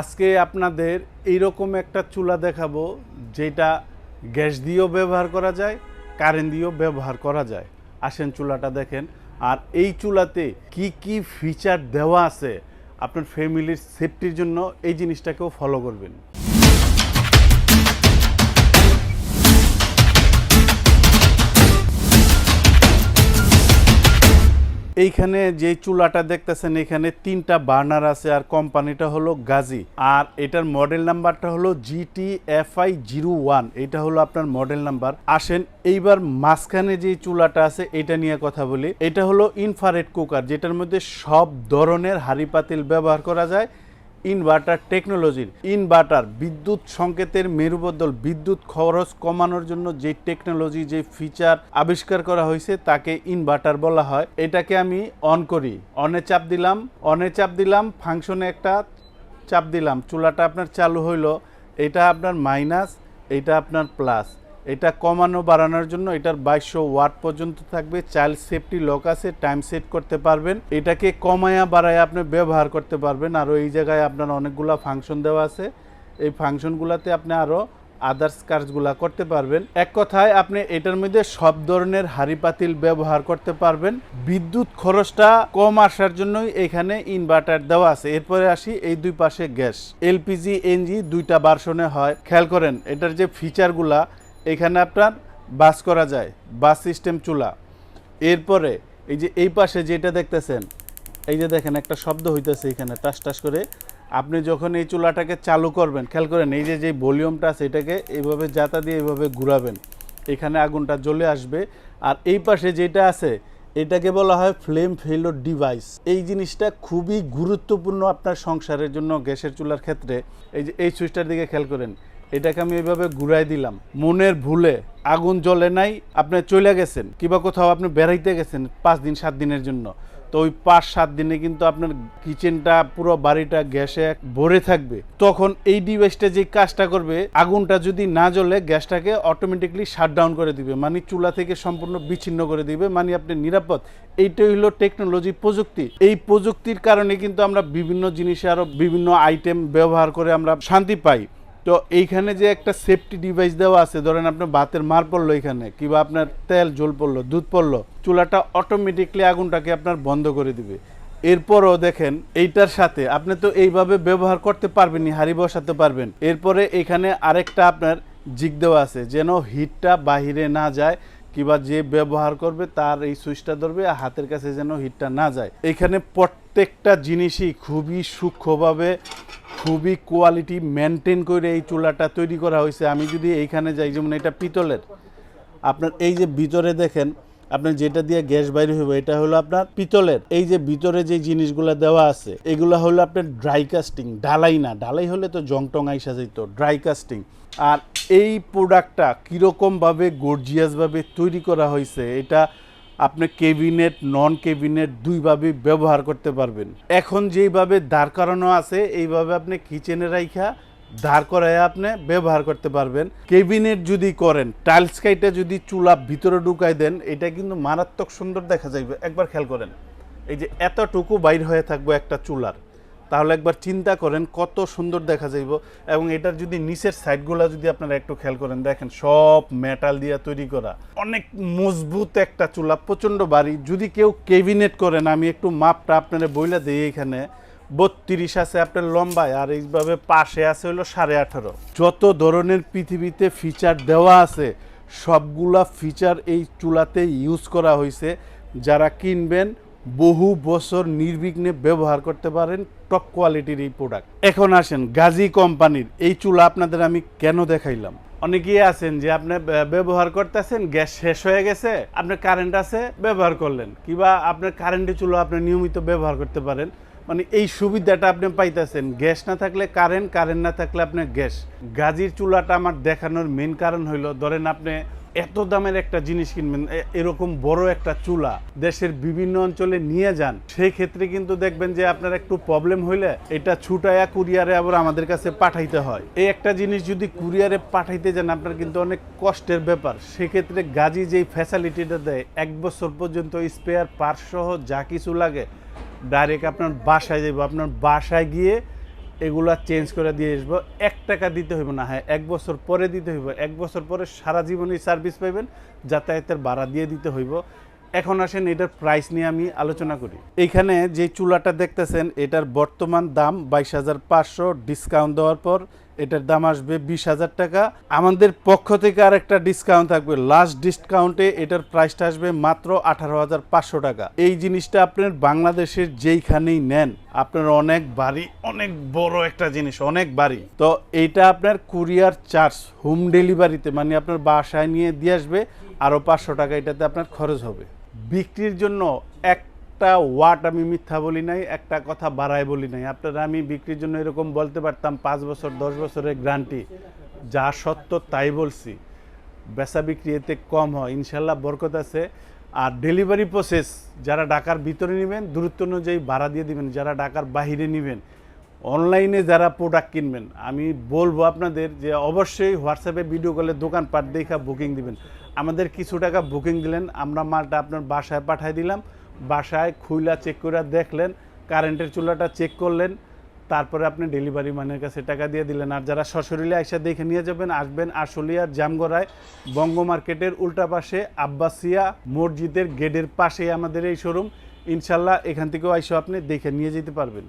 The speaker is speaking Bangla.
আজকে আপনাদের এইরকম একটা চুলা দেখাবো, যেটা গ্যাস দিয়েও ব্যবহার করা যায়, কারেন্ট দিয়েও ব্যবহার করা যায়। আসেন চুলাটা দেখেন। আর এই চুলাতে কি কি ফিচার দেওয়া আছে, আপনার ফ্যামিলির সেফটির জন্য এই জিনিসটাকেও ফলো করবেন। এইখানে যে চুলাটা দেখতেছেন এখানে তিনটা বার্নার আছে আর কোম্পানিটা হলো গাজী। আর এটার মডেল নাম্বারটা হলো জিটি এফআই জিরো ওয়ান এটা হলো আপনার মডেল নাম্বার। আসেন, এইবার মাঝখানে যে চুলাটা আছে, এটা নিয়ে কথা বলি। এটা হলো ইনফারেড কুকার যেটার মধ্যে সব ধরনের হাড়ি পাতিল ব্যবহার করা যায়। ইনভার্টার টেকনোলজির ইনভার্টার বিদ্যুৎ সংকেতের মেরুবদল বিদ্যুৎ খরচ কমানোর জন্য যে টেকনোলজি, যে ফিচার আবিষ্কার করা হয়েছে তাকে ইনভার্টার বলা হয়। এটাকে আমি অন করি। অনে চাপ দিলাম, অনে চাপ দিলাম, ফাংশনে একটা চাপ দিলাম। চুলাটা আপনার চালু হইল। এটা আপনার মাইনাস, এটা আপনার প্লাস। এটা কমানো বাড়ানোর জন্য এটার বাইশশো ওয়াট পর্যন্ত থাকবে। চাইল্ড সেফটি লক আছে টাইম সেট করতে পারবেন। এটাকে কমায়া বাড়ায় আপনি ব্যবহার করতে পারবেন। আরও এই জায়গায় আপনার অনেকগুলা ফাংশন দেওয়া আছে। এই ফাংশনগুলোতে আপনি আরও আদার্স কাজগুলা করতে পারবেন। এক কথায় আপনি এটার মধ্যে সব ধরনের হাড়ি পাতিল ব্যবহার করতে পারবেন। বিদ্যুৎ খরচটা কম আসার জন্যই এখানে ইনভার্টার দেওয়া আছে। এরপরে আসি, এই দুই পাশে গ্যাস। এলপিজি, এনজি দুইটা বার্সনে হয়। খেয়াল করেন, এটার যে ফিচারগুলা এখানে আপনার বাস করা যায়, বাস সিস্টেম চুলা। এরপরে এই যে এই পাশে যেটা দেখতেছেন, এই যে দেখেন একটা শব্দ হইতেছে এখানে, টাস টাস করে। আপনি যখন এই চুলাটাকে চালু করবেন, খেয়াল করেন, এই যে যে ভলিউমটা আছে এটাকে এইভাবে জাতা দিয়ে এইভাবে ঘুরাবেন। এখানে আগুনটা জ্বলে আসবে। আর এই পাশে যেটা আছে, এটাকে বলা হয় ফ্লেম ফেলো ডিভাইস। এই জিনিসটা খুবই গুরুত্বপূর্ণ আপনার সংসারের জন্য, গ্যাসের চুলার ক্ষেত্রে। এই যে এই সুইচটার দিকে খেয়াল করেন এটাকে আমি এইভাবে ঘুরাই দিলাম। মনের ভুলে আগুন জ্বলে নাই, আপনি চলে গেছেন। কিংবা কোথাও আপনি বেড়াইতে গেছেন পাঁচ দিন, সাত দিনের জন্য। তো ওই পাঁচ, সাত দিনে কিন্তু আপনার কিচেনটা, পুরো বাড়িটা গ্যাসে ভরে থাকবে। তখন এই ডিভাইসটা যে কাজটা করবে, আগুনটা যদি না জ্বলে, গ্যাসটাকে অটোমেটিকলি শাটডাউন করে দিবে। মানে চুলা থেকে সম্পূর্ণ বিচ্ছিন্ন করে দিবে। মানে আপনি নিরাপদ। এইটাই হলো টেকনোলজি প্রযুক্তি। এই প্রযুক্তির কারণে কিন্তু আমরা বিভিন্ন জিনিসে আরও বিভিন্ন আইটেম ব্যবহার করে আমরা শান্তি পাই। তো এইখানে যে একটা সেফটি ডিভাইস দেওয়া আছে, ধরেন আপনার ভাতের মার পড়ল এখানে কিংবা আপনার তেল জল পড়ল, দুধ পড়ল, চুলাটা অটোমেটিকলি আগুনটাকে আপনার বন্ধ করে দিবে। এরপরও দেখেন, এইটার সাথে আপনি তো এইভাবে ব্যবহার করতে পারবেনই, হাড়ি বসাতে পারবেন। এরপরে এখানে আরেকটা আপনার জিগ দেওয়া আছে, যেন হিটটা বাহিরে না যায়, কিংবা যে ব্যবহার করবে তার এই সুইচটা ধরবে, আর হাতের কাছে যেন হিটটা না যায়। এখানে প্রত্যেকটা জিনিসই খুবই সূক্ষ্মভাবে খুবই কোয়ালিটি মেনটেন করে এই চুলাটা তৈরি করা হয়েছে। আমি যদি এইখানে যাই, যেমন এটা পিতলের, আপনার এই যে ভিতরে দেখেন, আপনার যেটা দিয়ে গ্যাস বাইরে হবে এটা হলো আপনার পিতলের। এই যে ভিতরে যে জিনিসগুলো দেওয়া আছে, এগুলো হলো আপনার ড্রাই কাস্টিং ঢালাই না। ঢালাই হলে তো জং টং আইসা যেত ড্রাই কাস্টিং আর এই প্রোডাক্টটা কীরকমভাবে গর্জিয়াসভাবে তৈরি করা হয়েছে, এটা আপনি কেবিনেট নন কেবিনেট দুইভাবে ব্যবহার করতে পারবেন। এখন যেইভাবে দাঁড় করানো আছে, এইভাবে আপনি কিচেনে রাইখা দাঁড় করায় আপনি ব্যবহার করতে পারবেন। কেবিনেট যদি করেন টাইলস কাইটা যদি চুলা ভিতরে ঢুকাই দেন, এটা কিন্তু মারাত্মক সুন্দর দেখা যাইবে। একবার খেয়াল করেন, এই যে এতটুকু বাইর হয়ে থাকব একটা চুলার। তাহলে একবার চিন্তা করেন কত সুন্দর দেখা যাইব এবং এটার যদি নিচের সাইডগুলো যদি আপনারা একটু খেয়াল করেন, দেখেন সব মেটাল দিয়ে তৈরি করা। অনেক মজবুত একটা চুলা, প্রচণ্ড বাড়ি যদি কেউ কেবিনেট করেন, আমি একটু মাপটা আপনারা বইলা দিই এখানে। বত্রিশ আছে আপনার লম্বায়, আর এইভাবে পাশে আছে হলো সাড়ে আঠারো। যত ধরনের পৃথিবীতে ফিচার দেওয়া আছে, সবগুলা ফিচার এই চুলাতে ইউজ করা হয়েছে যারা কিনবেন বহু বছর নির্বিঘ্নে ব্যবহার করতে পারেন টপ কোয়ালিটির এই প্রোডাক্ট এখন আসেন গাজী কোম্পানির, এই চুলা আপনাদের আমি কেন দেখাইলাম? অনেকেই আছেন যে আপনি ব্য- ব্যবহার করতেছেন, গ্যাস শেষ হয়ে গেছে, আপনার কারেন্ট আছে, ব্যবহার করলেন। কিংবা আপনার কারেন্টের চুলা আপনি নিয়মিত ব্যবহার করতে পারেন। মানে এই সুবিধাটা আপনি পাইতেছেন, গ্যাস না থাকলে কারেন্ট কারেন্ট না থাকলে আপনার গ্যাস। গাজির চুলাটা আমার দেখানোর মেন কারণ হইল, ধরেন আপনি এত দামের একটা জিনিস কিনবেন এরকম বড় একটা চুলা দেশের বিভিন্ন অঞ্চলে নিয়ে যান সেই ক্ষেত্রে কিন্তু দেখবেন যে আপনার একটু প্রবলেম হইলে এটা ছুটায়া কুরিয়ারে আবার আমাদের কাছে পাঠাইতে হয়। এই একটা জিনিস যদি কুরিয়ারে পাঠাইতে যান, আপনার কিন্তু অনেক কষ্টের ব্যাপার। সেক্ষেত্রে গাজী যেই ফ্যাসিলিটিটা দেয়, এক বছর পর্যন্ত স্পেয়ার পার্টসহ যা কিছু লাগে ডাইরেক্ট আপনার বাসায় যাব আপনার বাসায় গিয়ে এগুলা চেঞ্জ করে দিয়ে আসব। এক টাকা দিতে হইব না হ্যাঁ এক বছর পরে দিতে হইব। এক বছর পরে সারা জীবনই সার্ভিস পাইবেন, যাতায়াতের ভাড়া দিয়ে দিতে হইব। এখন আসেন, এটার প্রাইস নিয়ে আমি আলোচনা করি। এইখানে যে চুলাটা দেখতেছেন, এটার বর্তমান দাম বাইশ হাজার পাঁচশো ডিসকাউন্ট দেওয়ার পর এটার দাম আসবে বিশ হাজার টাকা। আমাদের পক্ষ থেকে আর একটা ডিসকাউন্ট থাকবে লাস্ট ডিসকাউন্টে এটার প্রাইসটা আসবে মাত্র আঠারো হাজার পাঁচশো টাকা। এই জিনিসটা আপনার বাংলাদেশের যেইখানেই নেন, আপনার অনেক বাড়ি, অনেক বড় একটা জিনিস, অনেক বাড়ি। তো এইটা আপনার কুরিয়ার চার্জ হোম ডেলিভারিতে মানে আপনার বাসায় নিয়ে দিয়ে আসবে আরও পাঁচশো টাকা এটাতে আপনার খরচ হবে। বিক্রির জন্য একটা ওয়াট আমি মিথ্যা বলি নাই, একটা কথা বাড়ায় বলি নাই। আপনারা আমি বিক্রির জন্য এরকম বলতে পারতাম পাঁচ বছর, দশ বছরের গ্রান্টি যা সত্য তাই বলছি। বেচা বিক্রি এতে কম হয়, ইনশাল্লাহ বরকত আছে। আর ডেলিভারি প্রসেস, যারা ঢাকার ভিতরে নেবেন, দূরত্ব অনুযায়ী ভাড়া দিয়ে দিবেন, যারা ঢাকার বাহিরে নেবেন অনলাইনে যারা প্রোডাক্ট কিনবেন, আমি বলব আপনাদের যে অবশ্যই হোয়াটসঅ্যাপে ভিডিও কলে দোকানপাট দেখা বুকিং দিবেন। আমাদের কিছু টাকা বুকিং দিলেন, আমরা মালটা আপনার বাসায় পাঠাই দিলাম। বাসায় খুইলা চেক করে দেখলেন কারেন্টের চুলাটা চেক করলেন, তারপরে আপনি ডেলিভারি ম্যানের কাছে টাকা দিয়ে দিলেন। আর যারা সশরীরে আইসা দেখে নিয়ে যাবেন, আসবেন আশুলিয়ার জামগড়ায় বঙ্গ মার্কেটের উল্টা পাশে আব্বাসিয়া মসজিদের গেটের পাশেই আমাদের এই শোরুম ইনশাল্লাহ এখান থেকেও আইসা আপনি দেখে নিয়ে যেতে পারবেন।